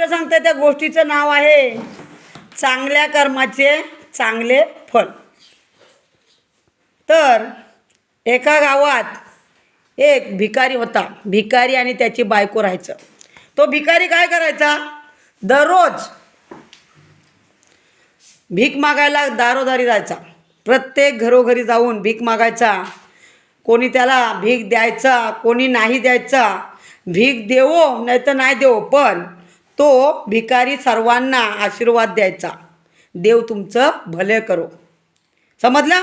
गोष्ट सांगते त्या गोष्टीचं नाव आहे चांगल्या कर्माचे चांगले फळ तर एका गावात एक भिकारी होता. भिकारी आणि त्याची बायको राहायचं. तो भिकारी काय करायचा? दररोज भीक मागायला दारोदारी जायचा. प्रत्येक घरोघरी जाऊन भीक मागायचा. कोणी त्याला भीक द्यायचा कोणी नाही द्यायचा. भीक देवो नाही तर नाही देवो पण तो भिकारी सर्वांना आशीर्वाद द्यायचा. देव तुमचं भले करो. समजलं?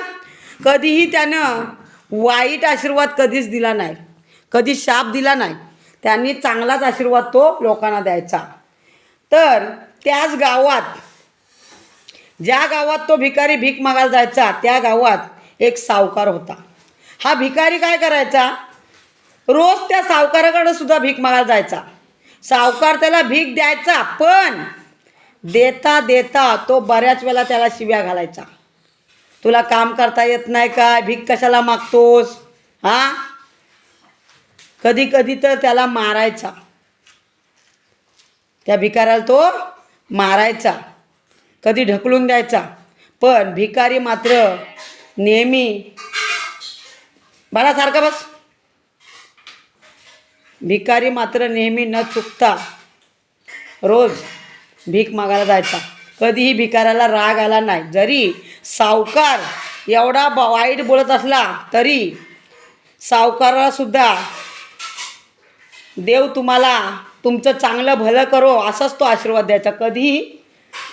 कधीही त्यानं वाईट आशीर्वाद कधीच दिला नाही. कधी शाप दिला नाही. त्यांनी चांगलाच आशीर्वाद तो लोकांना द्यायचा. तर त्याच गावात ज्या गावात तो भिकारी भीक मागायला जायचा त्या गावात एक सावकार होता. हा भिकारी काय करायचा? रोज त्या सावकाराकडे सुद्धा भीक मागायला जायचा. सावकार त्याला भीक द्यायचा पण देता देता तो बऱ्याच वेळा त्याला शिव्या घालायचा. तुला काम करता येत नाही काय भीक कशाला मागतोस? हा? कधी कधी तर त्याला मारायचा. त्या भिकाऱ्याला तो मारायचा. कधी ढकलून द्यायचा. पण भिकारी मात्र नेहमी बाळासारखा बस. भिकारी मात्र नेहमी न चुकता रोज भीक मागायला जायचा. कधीही भिकाऱ्याला राग आला नाही. जरी सावकार एवढा ब- वाईट बोलत असला तरी सावकारालासुद्धा देव तुम्हाला तुमचं चांगलं भलं करो असाच तो आशीर्वाद द्यायचा. कधीही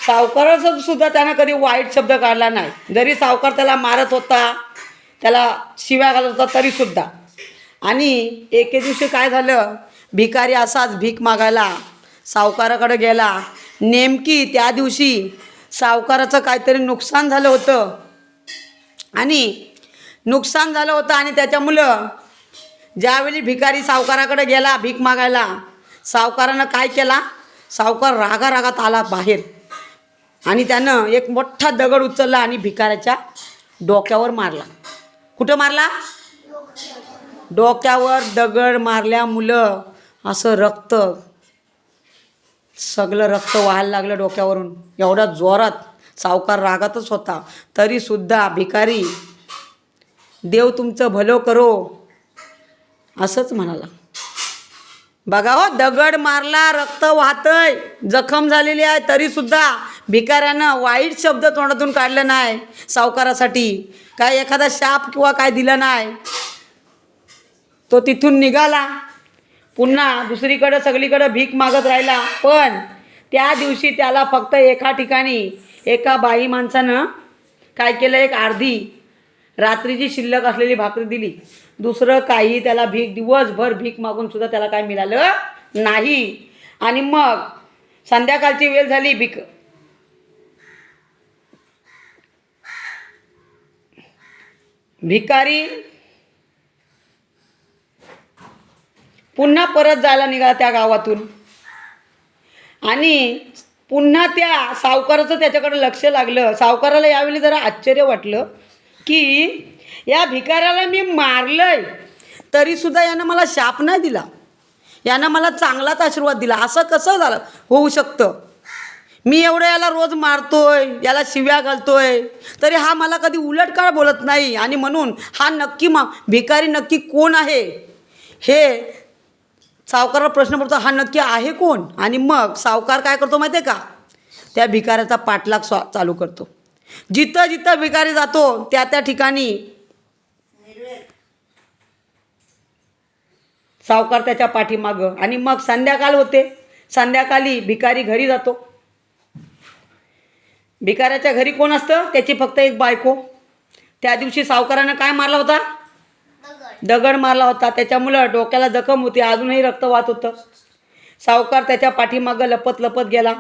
सावकाराचं सुद्धा त्यानं कधी वाईट शब्द काढला नाही. जरी सावकार त्याला मारत होता त्याला शिव्या घालत होता तरीसुद्धा आणि एके दिवशी काय झालं? भिकारी असाच भीक मागायला सावकाराकडे गेला. नेमकी त्या दिवशी सावकाराचं काहीतरी नुकसान झालं होतं. आणि नुकसान झालं होतं आणि त्याच्यामुळं ज्यावेळी भिकारी सावकाराकडे गेला भीक मागायला सावकारानं काय केला? सावकार रागा रागात आला बाहेर. आणि त्यानं एक मोठा दगड उचलला आणि भिकाऱ्याच्या डोक्यावर मारला. कुठं मारला? डोक्यावर दगड मारल्या मुलं असं रक्त सगळं रक्त व्हायला लागलं डोक्यावरून. एवढ्या जोरात सावकार रागातच होता. तरीसुद्धा भिकारी देव तुमचं भलं करो. असंच म्हणाला. बघा हो दगड मारला रक्त वाहतय जखम झालेली आहे तरीसुद्धा भिकाऱ्यानं वाईट शब्द तोंडातून काढलं नाही सावकारासाठी. काय एखादा शाप किंवा काय दिलं नाही. तो तिथून निघाला. पुन्हा दुसरीकडं सगळीकडं भीक मागत राहिला. पण त्या दिवशी त्याला फक्त एका ठिकाणी एका बाई माणसानं काय केलं? एक अर्धी रात्रीची शिल्लक असलेली भाकरी दिली. दुसरं काही त्याला भीक दिवसभर भीक मागून सुद्धा त्याला काय मिळालं नाही. आणि मग संध्याकाळची वेळ झाली भीक. भिकारी पुन्हा परत जायला निघाला त्या गावातून. आणि पुन्हा त्या सावकाराचं त्याच्याकडे लक्ष लागलं. सावकाराला यावेळी जरा आश्चर्य वाटलं की या भिकाऱ्याला मी मारलंय. तरीसुद्धा यानं मला शाप नाही दिला. यानं मला चांगलाच आशीर्वाद दिला. असं कसं झालं? होऊ शकतं. मी एवढं याला रोज मारतोय याला शिव्या घालतोय. तरी हा मला कधी उलट काळ बोलत नाही. आणि म्हणून हा नक्की मा भिकारी नक्की कोण आहे? हे सावकाराला प्रश्न पडतो हा नक्की आहे कोण? आणि मग सावकार काय करतो माहिती आहे का? त्या भिकाऱ्याचा पाठलाग स्वा चालू करतो. जिथं जिथं भिकारी जातो त्या त्या ठिकाणी सावकार त्याच्या पाठीमागं आणि मग संध्याकाळ होते. संध्याकाळी भिकारी घरी जातो. भिकाऱ्याच्या घरी कोण असतं? त्याची फक्त एक बायको. त्या दिवशी सावकारानं काय मारला होता? दगड मारला होता. त्याच्यामुळं डोक्याला जखम होती. अजूनही रक्त वाहत होतं. सावकार त्याच्या पाठीमागं लपत लपत गेला.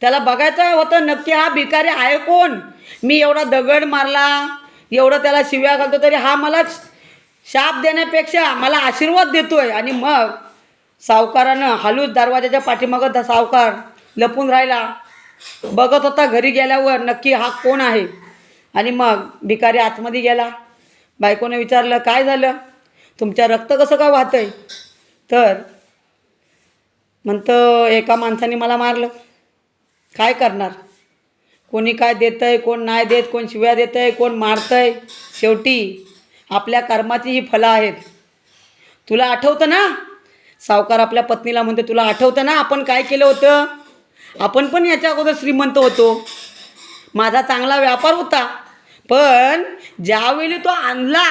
त्याला बघायचं होतं नक्की हा भिकारी आहे कोण? मी एवढा दगड मारला. एवढं त्याला शिव्या घालतो तरी हा मला शाप देण्यापेक्षा मला आशीर्वाद देतोय. आणि मग सावकारानं हलूच दरवाजाच्या पाठीमागं द- सावकार लपून राहिला. बघत होता घरी गेल्यावर नक्की हा कोण आहे? आणि मग भिकारी आतमध्ये गेला. बायकोने विचारलं काय झालं? तुमच्या रक्त कसं काय वाहतंय? तर म्हणतं एका माणसाने मला मारलं. काय करणार? कोणी काय देतं आहे कोण नाही देत कोण शिव्या देतं आहे कोण मारतं आहे शेवटी आपल्या कर्माची ही फलं आहेत. तुला आठवतं ना? सावकार आपल्या पत्नीला म्हणते तुला आठवतं ना आपण काय केलं होतं? आपण पण याच्या अगोदर श्रीमंत होतो. माझा चांगला व्यापार होता. पण ज्यावेळी तो आणला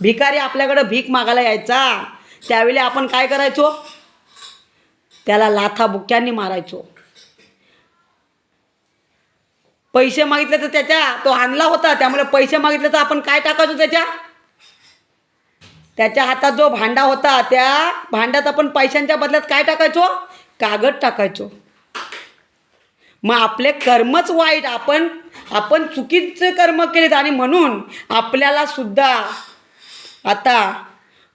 भिकारी आपल्याकडं भीक मागायला यायचा त्यावेळी आपण काय करायचो? त्याला लाथा बुक्क्यांनी मारायचो. पैसे मागितले तर त्याच्या तो आणला होता त्यामुळे पैसे मागितले तर आपण काय टाकायचो त्याच्या? त्याच्या हातात जो भांडा होता त्या भांड्यात आपण पैशांच्या बदल्यात काय टाकायचो? कागद टाकायचो. मग आपले कर्मच वाईट आपण आपण चुकीचं कर्म केलेत आणि म्हणून आपल्याला सुद्धा आता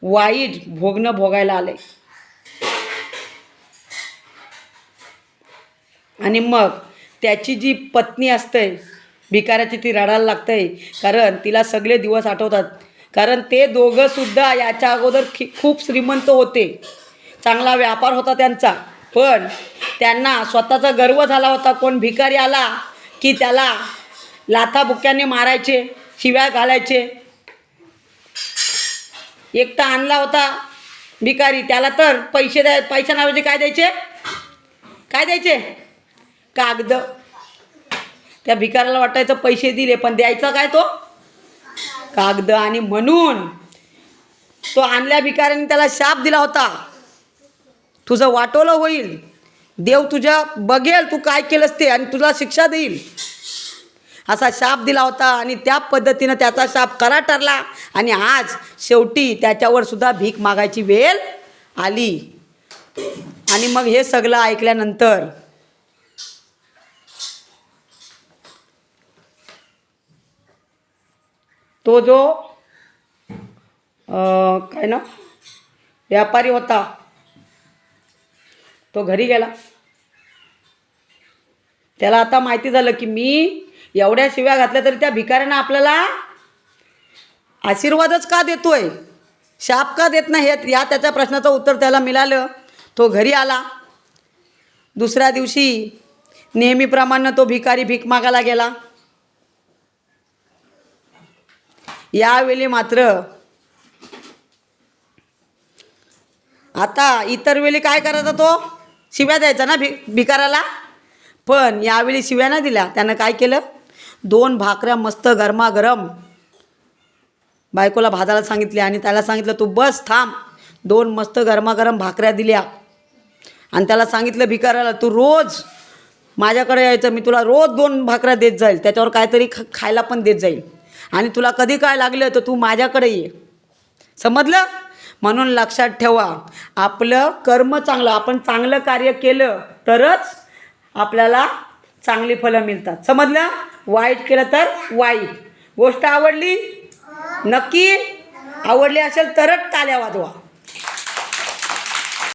वाईट भोगणं भोगायला आले. आणि मग त्याची जी पत्नी असते भिकाऱ्याची ती रडायला लागते कारण तिला सगळे दिवस आठवतात. कारण ते दोघं सुद्धा याच्या अगोदर खी खूप श्रीमंत होते. चांगला व्यापार होता त्यांचा. पण त्यांना स्वतःचा गर्व झाला होता. कोण भिकारी आला की त्याला लाथाबुक्याने मारायचे शिव्या घालायचे. एकटा आणला होता भिकारी त्याला तर पैसे द्या पैशांऐवजी काय द्यायचे? काय द्यायचे? कागद. त्या भिकाऱ्याला वाटायचं पैसे दिले पण द्यायचा काय तो? कागद. आणि म्हणून तो आणल्या भिकाऱ्याने त्याला शाप दिला होता. तुझं वाटोलं होईल. देव तुझ्या बघेल तू काय केलंस ते आणि तुला शिक्षा देईल. असा शाप दिला होता आणि त्या पद्धतीनं त्याचा शाप करा ठरला. आणि आज शेवटी त्याच्यावर सुद्धा भीक मागायची वेळ आली. आणि मग हे सगळं ऐकल्यानंतर तो जो काय ना व्यापारी होता तो घरी गेला. त्याला आता माहिती झालं की मी एवढ्या शिव्या घातल्या तरी त्या भिकाऱ्यानं आपल्याला आशीर्वादच का देतोय? शाप का देत नाही? हे- या त्याच्या प्रश्नाचं उत्तर त्याला मिळालं. तो घरी आला. दुसऱ्या दिवशी नेहमीप्रमाणे तो भिकारी भीक मागायला गेला. यावेळी मात्र आता इतर वेळी काय करायचा तो? शिव्या द्यायचा ना भि भिकाराला पण यावेळी शिव्या नाही दिल्या. त्यानं काय केलं? दोन भाकऱ्या मस्त गरमागरम. बायकोला भाजायला सांगितले आणि त्याला सांगितलं तू बस थांब. दोन मस्त गरमागरम भाकऱ्या दिल्या. आणि त्याला सांगितलं भिकाऱ्याला तू रोज माझ्याकडे यायचं मी तुला रोज दोन भाकऱ्या देत जाईल. त्याच्यावर काहीतरी ख खायला पण देत जाईल. आणि तुला कधी काय लागलं तर तू माझ्याकडे ये. समजलं? म्हणून लक्षात ठेवा आपलं कर्म चांगलं आपण चांगलं कार्य केलं तरच आपल्याला चांगली फलं मिळतात. समजलं? वाईट केलं तर वाईट. गोष्ट आवडली नक्की आवडली असेल तरच ताल्या वाजवा.